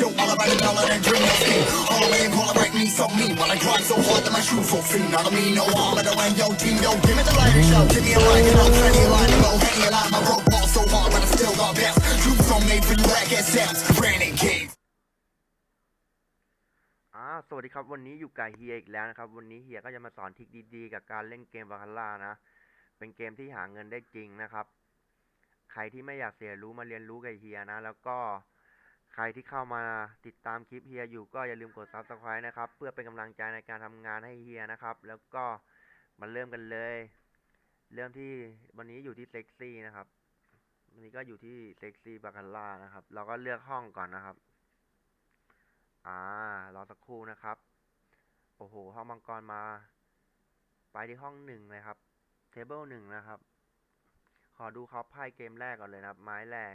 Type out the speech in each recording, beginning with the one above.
still all about the dollar and dream of king. All the way and Polaroid me so mean. While I grind so hard that my shoes so free. Now I mean no harm, but around your team, yo, give me the light and show. Give me a mic and I'll turn you line and go hang it out. My rope ball so hard, but I still got best. Troops on made for you like SMs. Brandon King. อ่าสวัสดีครับวันนี้อยู่กับเฮียอีกแล้วนะครับ วันนี้เฮียก็จะมาสอนทิคดีๆ กับการเล่นเกมบาคาร่านะ เป็นเกมที่หาเงินได้จริงนะครับ ใครที่ไม่อยากเสียรู้มาเรียนรู้กับเฮียนะ แล้วก็ รที่เข้ามาติดตามคลิปเฮียอยู่ก็อย่าลืมกด subscribe นะครับ เพื่อเป็นกำลังใจในการทำงานให้เฮียนะครับ แล้วก็มาเริ่มกันเลย เริ่มที่วันนี้อยู่ที่เซ็กซี่นะครับ วันนี้ก็อยู่ที่เซ็กซี่บาคาร่านะครับ เราก็เลือกห้องก่อนนะครับ อ่ารอสักครู่นะครับ โอ้โห ห้องมังกรมา ไปที่ห้องหนึ่งเลยครับ เทเบิลหนึ่งนะครับ ขอดูเขาไพ่เกมแรกก่อนเลยนะครับ ไม้แรก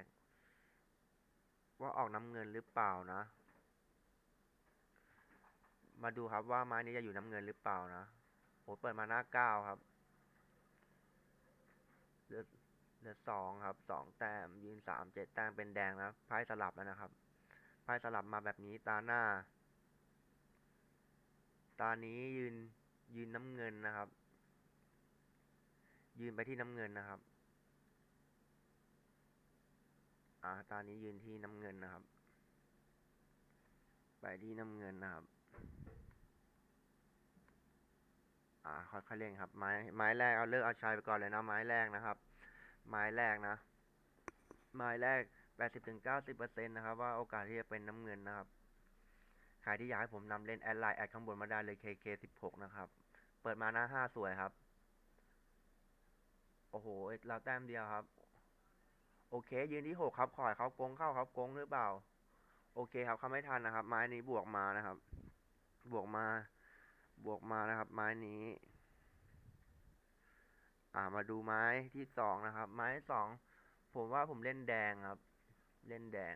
ว่าออกน้ำเงินหรือเปล่านะ มาดูครับว่าไม้นี้จะอยู่น้ำเงินหรือเปล่านะโหเปิดมาหน้าเก้าครับเหลือเหลือสองครับสองแต้มยืนสามเจ็ดแต้มเป็นแดงนะไพ่สลับแล้วนะครับไพ่สลับมาแบบนี้ตาหน้า ตานี้ยืนยืนน้ำเงินนะครับ ยืนไปที่น้ำเงินนะครับ อ่าตานี้ยืนที่น้ำเงินนะครับ ไปที่น้ำเงินนะครับ อ่าค่อยๆเล่นครับ ไม้ไม้แรกเอาเลิกเอาชัยไปก่อนเลยนะไม้แรกนะครับ ไม้แรกนะ ไม้แรกแปดสิบถึงเก้าสิบเปอร์เซ็นต์นะครับ ว่าโอกาสที่จะเป็นน้ำเงินนะครับใครที่อยากให้ผมนำเล่นแอดไลน์แอดข้างบนมาได้เลย KK สิบหกนะครับ เปิดมาหน้าห้าสวยครับ โอ้โหเราแต้มเดียวครับ โอเค ยืนที่หกครับ ขอยเขาโกงเข้าครับโกงหรือเปล่า โอเคครับเขาไม่ทันนะครับ ไม้นี้บวกมานะครับ บวกมา บวกมานะครับ ไม้นี้ อ่ามาดูไม้ที่สองนะครับ ไม้สองผมว่าผมเล่นแดงครับ เล่นแดง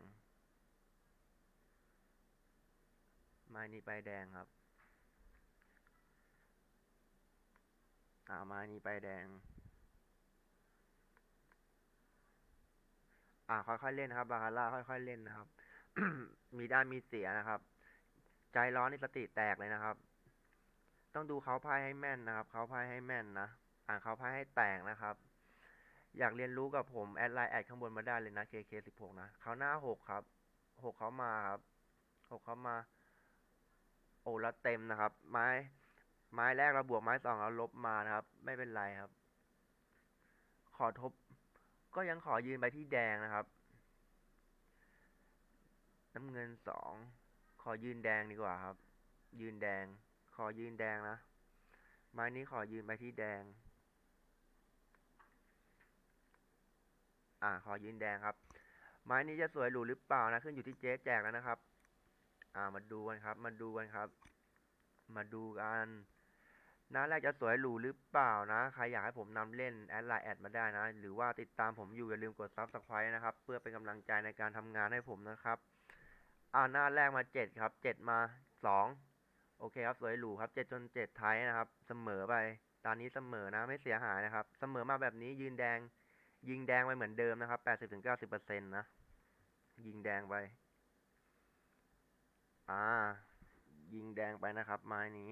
ไม้นี้ไปแดงครับ อ่าไม้นี้ไปแดง อ่า ค่อยๆเล่นนะครับบาคาร่าค่อยๆเล่นนะครับ มีได้มีเสียนะครับ ใจร้อนนี่สติแตกเลยนะครับ ต้องดูเขาไพ่ให้แม่นนะครับ เขาไพ่ให้แม่นนะอ่านเขาไพ่ให้แตกนะครับ อยากเรียนรู้กับผมแอดไลน์แอดข้างบนมาได้เลยนะ KK16 นะเขาหน้าหกครับหกเขามาครับหกเขามา โอ้แล้วเต็มนะครับ ไม้ไม้แรกเราบวกไม้สองเราลบมานะครับ ไม่เป็นไรครับ ขอทบ ก็ยังขอยืนไปที่แดงนะครับ น้ำเงินสองขอยืนแดงดีกว่าครับ ยืนแดง ขอยืนแดงนะไม้นี้ขอยืนไปที่แดง อ่า ขอยืนแดงครับ ไม้นี้จะสวยหรูหรือเปล่านะขึ้นอยู่ที่เจ๊แจกแล้วนะครับ อ่ามาดูกันครับ มาดูกันครับ มาดูกัน หน้าแรกจะสวยหรูหรือเปล่านะ ใครอยากให้ผมนำเล่นแอดไลน์แอดมาได้นะ หรือว่าติดตามผมอยู่อย่าลืมกด subscribe นะครับ เพื่อเป็นกำลังใจในการทำงานให้ผมนะครับ อ่าหน้าแรกมาเจ็ดครับเจ็ดมาสองโอเคครับสวยหรูครับเจ็ดจนเจ็ดไทยนะครับ เสมอไป ตอนนี้เสมอนะไม่เสียหายนะครับ เสมอมาแบบนี้ยืนแดง ยิงแดงไปเหมือนเดิมนะครับแปดสิบถึงเก้าสิบเปอร์เซ็นต์นะ ยิงแดงไป อ่า ยิงแดงไปนะครับ ไม้นี้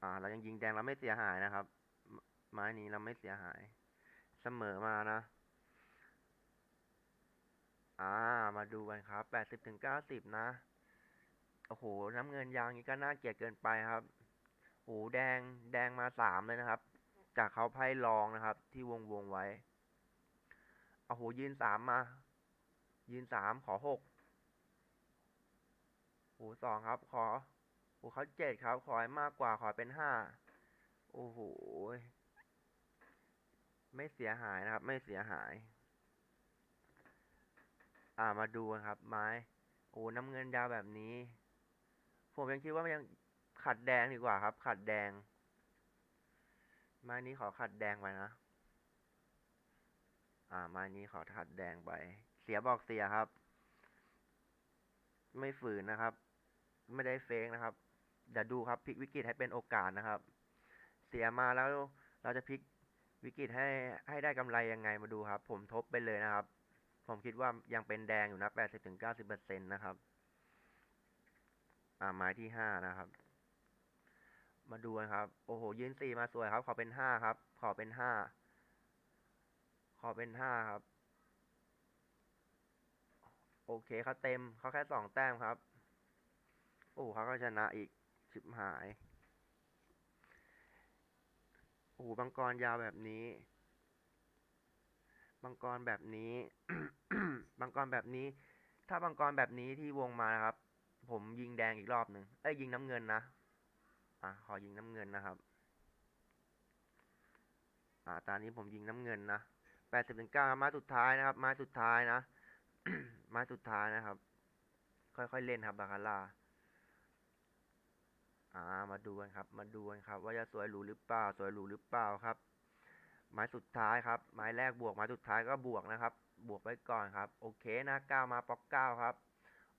อ่า เรายังยิงแดงเราไม่เสียหายนะครับ ไม้นี้เราไม่เสียหาย เสมอมานะ อ่า มาดูกันครับแปดสิบถึงเก้าสิบนะ โอ้โห น้ำเงินยางนี้ก็น่าเกลียดเกินไปครับโอ้โหแดงแดงมาสามเลยนะครับ จากเขาไพ่รองนะครับ ที่วงวงไว้โอ้โหยืนสามมา ยืนสามขอหกโอ้โหสองครับ ขอ โอ้เขาเจ็ดครับ ขอให้มากกว่าขอเป็นห้าโอ้โหไม่เสียหายนะครับ ไม่เสียหาย อ่ามาดูกันครับ ไม้ โอ้น้ำเงินยาวแบบนี้ ผมยังคิดว่ามันยังขัดแดงดีกว่าครับ ขัดแดง ไม้นี้ขอขัดแดงไปนะ อ่า ไม้นี้ขอขัดแดงไป เสียบอกเสียครับ ไม่ฝืนนะครับ ไม่ได้เฟกนะครับ เดี๋ยวดูครับพลิกวิกฤตให้เป็นโอกาสนะครับ เสียมาแล้วเราจะพลิกวิกฤตให้ให้ได้กำไรยังไงมาดูครับ ผมทบไปเลยนะครับ ผมคิดว่ายังเป็นแดงอยู่นะแปดสิบถึงเก้าสิบเปอร์เซ็นต์นะครับ อ่าไม้ที่ห้านะครับ มาดูกันครับ โอ้โหยืนสี่มาสวยครับ ขอเป็นห้าครับ ขอเป็นห้าขอเป็นห้าครับ โอเคเขาเต็มเขาแค่สองแต้มครับ โอ้เขาก็ชนะอีก ชิบหาย โอ้โหบังกรยาวแบบนี้ บังกรแบบนี้ บังกรแบบนี้ ถ้าบังกรแบบนี้ที่วงมานะครับ ผมยิงแดงอีกรอบหนึ่งเอ้ยยิงน้ำเงินนะ อะขอยิงน้ำเงินนะครับ อ่าตอนนี้ผมยิงน้ำเงินนะแปดสิบถึงเก้าม้สุดท้ายนะครับม้สุดท้ายนะม้สุดท้ายนะครับ ค่อยๆเล่นครับบาคาร่า อ่ามาดูกันครับ มาดูกันครับ ว่าจะสวยหรูหรือเปล่า สวยหรูหรือเปล่าครับ ไม้สุดท้ายครับ ไม้แรกบวกไม้สุดท้ายก็บวกนะครับ บวกไว้ก่อนครับ โอเคนะเก้ามาป๊อกเก้าครับ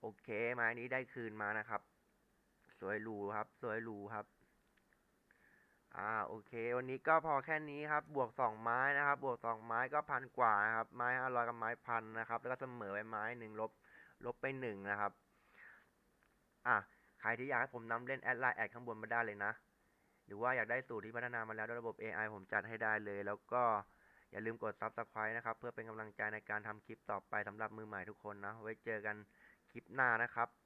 โอเค ไม้นี้ได้คืนมานะครับ สวยหรูครับ สวยหรูครับ อ่า โอเค วันนี้ก็พอแค่นี้ครับ บวกสองไม้นะครับ บวกสองไม้ก็พันกว่านะครับ ไม้ห้าร้อยกับไม้พันนะครับ แล้วก็เสมอไปไม้หนึ่งลบ ลบไปหนึ่งนะครับ อะ ใครที่อยากให้ผมนำเล่นแอดไลน์แอดข้างบนมาได้เลยนะ หรือว่าอยากได้สูตรที่พัฒนามาแล้วด้วยระบบ AI ผมจัดให้ได้เลย แล้วก็อย่าลืมกด Subscribe นะครับ เพื่อเป็นกำลังใจในการทำคลิปต่อไปสำหรับมือใหม่ทุกคนนะ ไว้เจอกันคลิปหน้านะครับ